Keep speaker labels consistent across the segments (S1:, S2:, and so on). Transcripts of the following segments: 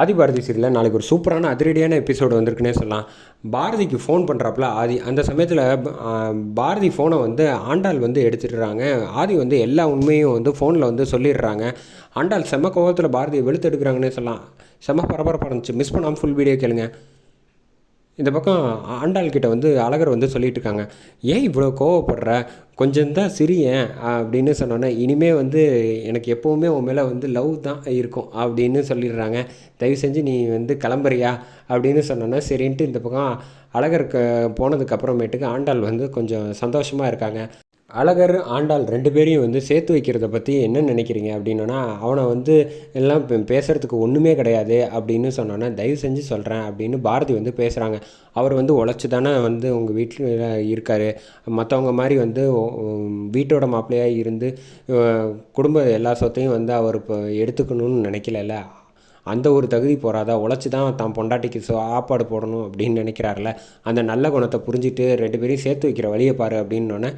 S1: ஆதி பாரதி சீரியலில் நாளைக்கு ஒரு சூப்பரான அதிரடியான எபிசோடு வந்திருக்குன்னே சொல்லலாம். பாரதிக்கு ஃபோன் பண்ணுறாப்புல ஆதி. அந்த சமயத்தில் பாரதி ஃபோனை வந்து ஆண்டாள் வந்து எடுத்துடுறாங்க. ஆதி வந்து எல்லா உண்மையும் வந்து ஃபோனில் வந்து சொல்லிடுறாங்க. ஆண்டாள் செம கோவத்தில் பாரதியை வெளுத்து எடுக்கிறாங்கன்னே சொல்லலாம். செம பரபரப்பாக இருந்துச்சு. மிஸ் பண்ணாமல் ஃபுல் வீடியோ கேளுங்க. இந்த பக்கம் ஆண்டாள் கிட்ட வந்து அழகர் வந்து சொல்லிட்டு இருக்காங்க. ஏன் இவ்வளோ கோவப்படுற? கொஞ்சம் தான் சிரியேன் அப்படின்னு சொன்னோன்னே இனிமே வந்து எனக்கு எப்போவுமே உன் மேலே வந்து லவ் தான் இருக்கும் அப்படின்னு சொல்லிடுறாங்க. தயவு செஞ்சு நீ வந்து கிளம்புறியா? அப்படின்னு சொன்னோன்னே சரின்ட்டு இந்த பக்கம் அழகருக்கு போனதுக்கப்புறமேட்டுக்கு ஆண்டாள் வந்து கொஞ்சம் சந்தோஷமாக இருக்காங்க. அழகர் ஆண்டாள் ரெண்டு பேரையும் வந்து சேர்த்து வைக்கிறத பற்றி என்ன நினைக்கிறீங்க? அப்படின்னா அவனை வந்து எல்லாம் பேசுகிறதுக்கு ஒன்றுமே கிடையாது அப்படின்னு சொன்னோன்னே தயவு செஞ்சு சொல்கிறேன் அப்படின்னு பாரதி வந்து பேசுகிறாங்க அவர் வந்து உழைச்சி தானே வந்து உங்கள் வீட்டில் இருக்கார். மற்றவங்க மாதிரி வந்து வீட்டோட மாப்பிள்ளையாக இருந்து குடும்ப எல்லா சொத்தையும் வந்து அவர் இப்போ எடுத்துக்கணும்னு நினைக்கலல்ல. அந்த ஒரு தகுதி போகாதா உழைச்சி தான் தான் பொண்டாட்டிக்கு சாப்பாடு போடணும் அப்படின்னு நினைக்கிறாருல அந்த நல்ல குணத்தை புரிஞ்சுட்டு ரெண்டு பேரையும் சேர்த்து வைக்கிற வழியை பாரு அப்படின்னோடனே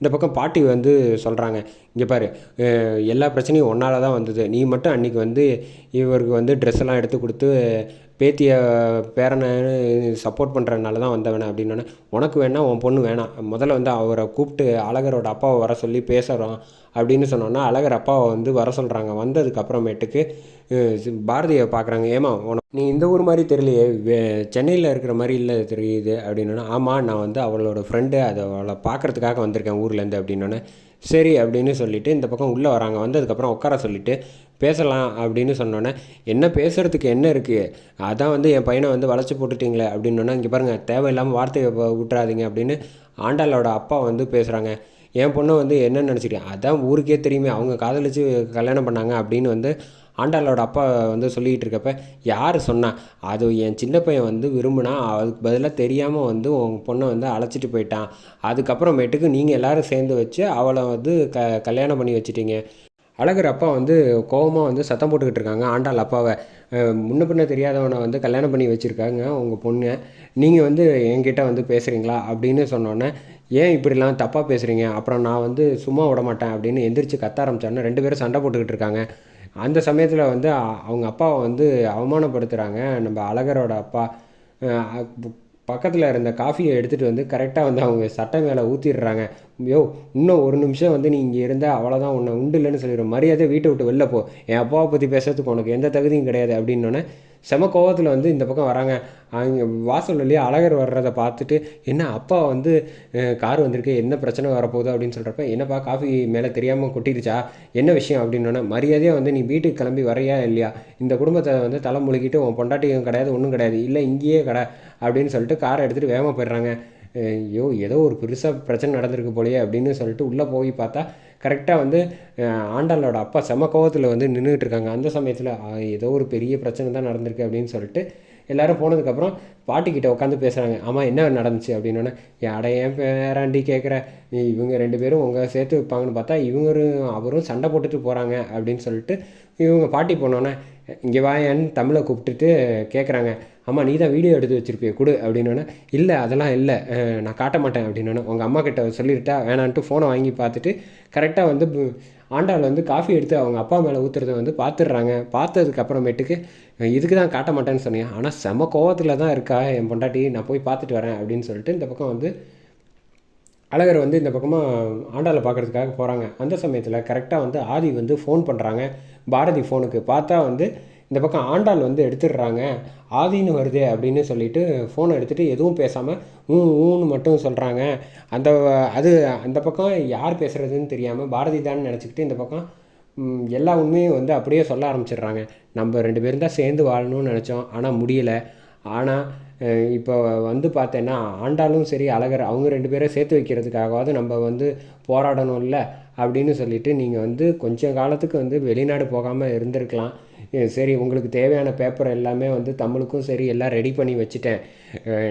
S1: இந்த பக்கம் பாட்டி வந்து சொல்கிறாங்க இங்கே பாரு எல்லா பிரச்சனையும் ஒன்றால தான் வந்தது. நீ மட்டும் அன்றைக்கி வந்து இவருக்கு வந்து ட்ரெஸ் எல்லாம் எடுத்து கொடுத்து பேத்தியை பேரனை சப்போர்ட் பண்ணுறதுனால தான் வந்தவனே அப்படின்னோடனே உனக்கு வேணாம் உன் பொண்ணு வேணாம் முதல்ல வந்து அவரை கூப்பிட்டு அழகரோட அப்பாவை வர சொல்லி பேசுகிறோம் அப்படின்னு சொன்னோன்னா அழகர் அப்பாவை வந்து வர சொல்கிறாங்க வந்ததுக்கு அப்புறமேட்டுக்கு பாரதியை பார்க்குறாங்க ஏமா உனக்கு நீ இந்த ஊர் மாதிரி தெரியலையே. வே- சென்னையில் இருக்கிற மாதிரி இல்லை தெரியுது. அப்படின்னோன்னா ஆமாம் நான் வந்து அவளோட ஃப்ரெண்டு அதை அவளை பார்க்குறதுக்காக வந்திருக்கேன் ஊர்லேருந்து அப்படின்னோடனே சரி அப்படின்னு சொல்லிவிட்டு இந்த பக்கம் உள்ளே வராங்க. வந்ததுக்கப்புறம் உட்கார சொல்லிட்டு பேசலாம் அப்படின்னு சொன்னோன்னே என்ன பேசுகிறதுக்கு என்ன இருக்குது அதான் வந்து என் பையனை வந்து வளைச்சி போட்டுட்டிங்களே அப்படின்னோன்னா இங்கே பாருங்கள் தேவையில்லாமல் வார்த்தையை விட்டுறாதீங்க அப்படின்னு ஆண்டாளோட அப்பா வந்து பேசுகிறாங்க என் பொண்ணை வந்து என்ன நினச்சிட்டேன் அதான் ஊருக்கே தெரியுமே அவங்க காதலிச்சு கல்யாணம் பண்ணாங்க அப்படின்னு வந்து ஆண்டாளோட அப்பா வந்து சொல்லிக்கிட்டு இருக்கப்ப யார் சொன்னா? அது என் சின்ன பையன் வந்து விரும்புனா அதுக்கு பதிலாக தெரியாமல் வந்து உங்கள் பொண்ணை வந்து அழைச்சிட்டு போயிட்டான். அதுக்கப்புறமேட்டுக்கு நீங்கள் எல்லாரும் சேர்ந்து வச்சு அவளை வந்து க கல்யாணம் பண்ணி வச்சுட்டீங்க. அழகர் அப்பா வந்து கோவமாக வந்து சத்தம் போட்டுக்கிட்டு இருக்காங்க ஆண்டாள் அப்பாவை. முன்ன பின்ன தெரியாதவனை வந்து கல்யாணம் பண்ணி வச்சுருக்காங்க உங்கள் பொண்ணு. நீங்கள் வந்து என்கிட்ட வந்து பேசுகிறீங்களா அப்படின்னு சொன்னோன்னே ஏன் இப்படிலாம் தப்பாக பேசுகிறீங்க அப்புறம் நான் வந்து சும்மா விட மாட்டேன் அப்படின்னு எந்திரிச்சு கத்த ஆரம்பித்தோன்னே ரெண்டு பேரும் சண்டை போட்டுக்கிட்டு இருக்காங்க. அந்த சமயத்தில் வந்து அவங்க அப்பாவை வந்து அவமானப்படுத்துகிறாங்க நம்ம அழகரோட அப்பா பக்கத்தில் இருந்த காஃபியை எடுத்துகிட்டு வந்து கரெக்டாக வந்து அவங்க சட்டை மேலே ஊற்றிடுறாங்க யோ இன்னும் ஒரு நிமிஷம் வந்து நீ இங்கே இருந்தால் அவ்வளோதான் உன்னை உண்டு இல்லைன்னு சொல்லிடுற மரியாதை வீட்டை விட்டு வெளில போ. என் அப்பாவை பற்றி பேசுறதுக்கு உனக்கு எந்த தகுதியும் கிடையாது அப்படின்னோடனே செம கோவத்தில் வந்து இந்த பக்கம் வராங்க. அவங்க வாசல் வழியாக அழகர் வர்றதை பார்த்துட்டு என்ன அப்பா வந்து கார் வந்திருக்கு என்ன பிரச்சனை வரப்போகுது? அப்படின்னு சொல்கிறப்ப என்னப்பா காஃபி மேலே தெரியாமல் கொட்டிருச்சா? என்ன விஷயம்? அப்படின்னோடனே மரியாதையாக வந்து நீ வீட்டுக்கு கிளம்பி வரையா இல்லையா? இந்த குடும்பத்தை வந்து தலை முழுகிட்டு உன் பொண்டாட்டியும் கிடையாது ஒன்றும் கிடையாது. இல்லை இங்கேயே கடை அப்படின்னு சொல்லிட்டு காரை எடுத்துகிட்டு வேகமாக போயிடுறாங்க. ஐயோ ஏதோ ஒரு பெருசாக பிரச்சனை நடந்திருக்கு போலயே அப்படின்னு சொல்லிட்டு உள்ளே போய் பார்த்தா கரெக்டாக வந்து ஆண்டாளோட அப்பா செம கோவத்தில் வந்து நின்றுட்டு இருக்காங்க. அந்த சமயத்தில் ஏதோ ஒரு பெரிய பிரச்சனை தான் நடந்திருக்கு அப்படின்னு சொல்லிட்டு எல்லாரும் போனதுக்கப்புறம் பாட்டிக்கிட்ட உட்காந்து பேசுகிறாங்க ஆமாம் என்ன நடந்துச்சு? அப்படின்னோடனே அட ஏன் பேராண்டி கேட்குற இவங்க ரெண்டு பேரும் உங்கள் சேர்த்து வைப்பாங்கன்னு பார்த்தா இவங்களும் அவரும் சண்டை போட்டுட்டு போகிறாங்க அப்படின்னு சொல்லிட்டு இவங்க பாட்டி போனோன்னே இங்கே வாயன்னு தமிழை கூப்பிட்டுட்டு கேட்குறாங்க அம்மா நீ தான் வீடியோ எடுத்து வச்சுருப்பியே கொடு அப்படின்னோடனே இல்லை அதெல்லாம் இல்லை. நான் காட்ட மாட்டேன் அப்படின்னோடனே உங்கள் அம்மா கிட்ட சொல்லிவிட்டா வேணான்ட்டு ஃபோனை வாங்கி பார்த்துட்டு கரெக்டாக வந்து ஆண்டாள் வந்து காஃபி எடுத்து அவங்க அப்பா மேலே ஊற்றுறத வந்து பார்த்துடுறாங்க பார்த்ததுக்கு அப்புறமேட்டுக்கு இதுக்கு தான் காட்ட மாட்டேன்னு சொன்னேன் ஆனால் செம கோவத்தில் தான் இருக்கா என் பொண்டாட்டி நான் போய் பார்த்துட்டு வரேன் அப்படின்னு சொல்லிட்டு இந்த பக்கம் வந்து அழகர் வந்து இந்த பக்கமாக ஆண்டாளை பார்க்கறதுக்காக போகிறாங்க அந்த சமயத்தில் கரெக்டாக வந்து ஆதி வந்து ஃபோன் பண்ணுறாங்க பாரதி ஃபோனுக்கு பார்த்தா வந்து இந்த பக்கம் ஆண்டாள் வந்து எடுத்துடுறாங்க. ஆதின்னு வருதே அப்படின்னு சொல்லிட்டு ஃபோனை எடுத்துகிட்டு எதுவும் பேசாமல் ஊ ஊன்னு மட்டும் சொல்கிறாங்க அந்த அது அந்த பக்கம் யார் பேசுகிறதுன்னு தெரியாமல் பாரதி தான் நினச்சிக்கிட்டு இந்த பக்கம் எல்லா உண்மையும் வந்து அப்படியே சொல்ல ஆரம்பிச்சிடுறாங்க. நம்ம ரெண்டு பேரும் தான் சேர்ந்து வாழணும்னு நினச்சோம். ஆனால் முடியலை. ஆனால் இப்போ வந்து பார்த்தேன்னா ஆண்டாளும் சரி அழகர் அவங்க ரெண்டு பேரும் சேர்த்து வைக்கிறதுக்காகவாவது நம்ம வந்து போராடணும்ல அப்படின்னு சொல்லிட்டு நீங்கள் வந்து கொஞ்சம் காலத்துக்கு வந்து வெளிநாடு போகாமல் இருந்திருக்கலாம். சரி உங்களுக்கு தேவையான பேப்பர் எல்லாமே வந்து தமிழுக்கும் சரி எல்லாம் ரெடி பண்ணி வச்சுட்டேன்.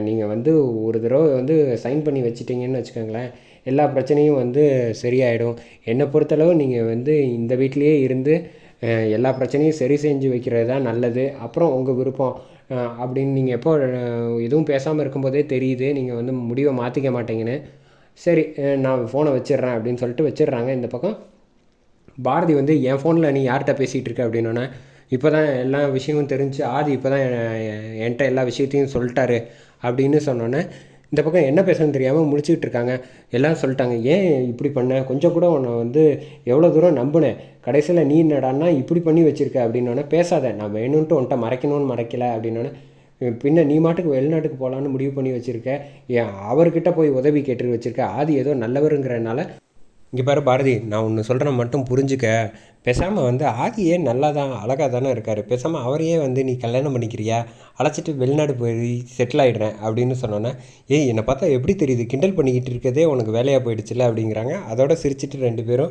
S1: நீங்கள் வந்து ஒரு தடவை வந்து சைன் பண்ணி வச்சுட்டீங்கன்னு வச்சுக்கோங்களேன் எல்லா பிரச்சனையும் வந்து சரியாயிடும். என்னை பொறுத்தளவு நீங்கள் வந்து இந்த வீட்லேயே இருந்து எல்லா பிரச்சனையும் சரி செஞ்சு வைக்கிறது தான் நல்லது. அப்புறம் உங்கள் விருப்பம். அப்படின்னு நீங்கள் எப்போ எதுவும் பேசாமல் இருக்கும்போதே தெரியுது. நீங்கள் வந்து முடிவை மாற்றிக்க மாட்டேங்கன்னு. சரி நான் ஃபோனை வச்சிடுறேன் அப்படின்னு சொல்லிட்டு வச்சிடுறாங்க இந்த பக்கம். பாரதி வந்து என் ஃபோனில் நீ யார்கிட்ட பேசிகிட்டு இருக்க? அப்படின்னோடனே இப்போ தான் எல்லா விஷயமும் தெரிஞ்சு ஆதி இப்போ தான் என்கிட்ட எல்லா விஷயத்தையும் சொல்லிட்டாரு. அப்படின்னு சொன்னோன்னே இந்த பக்கம் என்ன பேசணும்னு தெரியாமல் முடிச்சுக்கிட்டு இருக்காங்க. எல்லாம் சொல்லிட்டாங்க ஏன் இப்படி பண்ண? கொஞ்சம் கூட உன்னை வந்து எவ்வளோ தூரம் நம்பினேன். கடைசியில் நீ என்னடான்னா இப்படி பண்ணி வச்சுருக்க அப்படின்னோடனே பேசாத நான் வேணும்ன்ட்டு உன்ட்ட மறைக்கணும்னு மறைக்கல அப்படின்னோடனே பின்ன நீ மாட்டுக்கு வெளிநாட்டுக்கு போகலான்னு முடிவு பண்ணி வச்சுருக்க. ஏன் அவர்கிட்ட போய் உதவி கேட்டு வச்சுருக்க. ஆதி ஏதோ நல்லவருங்கிறனால இங்கே பாரு பாரதி நான் ஒன்று சொல்கிறேன் மட்டும் புரிஞ்சுக்க. பேசாமல் வந்து ஆதியே நல்லா தான் அழகாக தானே இருக்கார். பேசாமல் அவரையே வந்து நீ கல்யாணம் பண்ணிக்கிறியா? அழைச்சிட்டு வெளிநாடு போய் செட்டில் ஆகிடுறேன் அப்படின்னு சொன்னோன்னே ஏய் என்னை பார்த்தா எப்படி தெரியுது? கிண்டல் பண்ணிக்கிட்டு இருக்கதே உனக்கு வேலையாக போயிடுச்சுல? அப்படிங்கிறாங்க. அதோட சிரிச்சிட்டு ரெண்டு பேரும்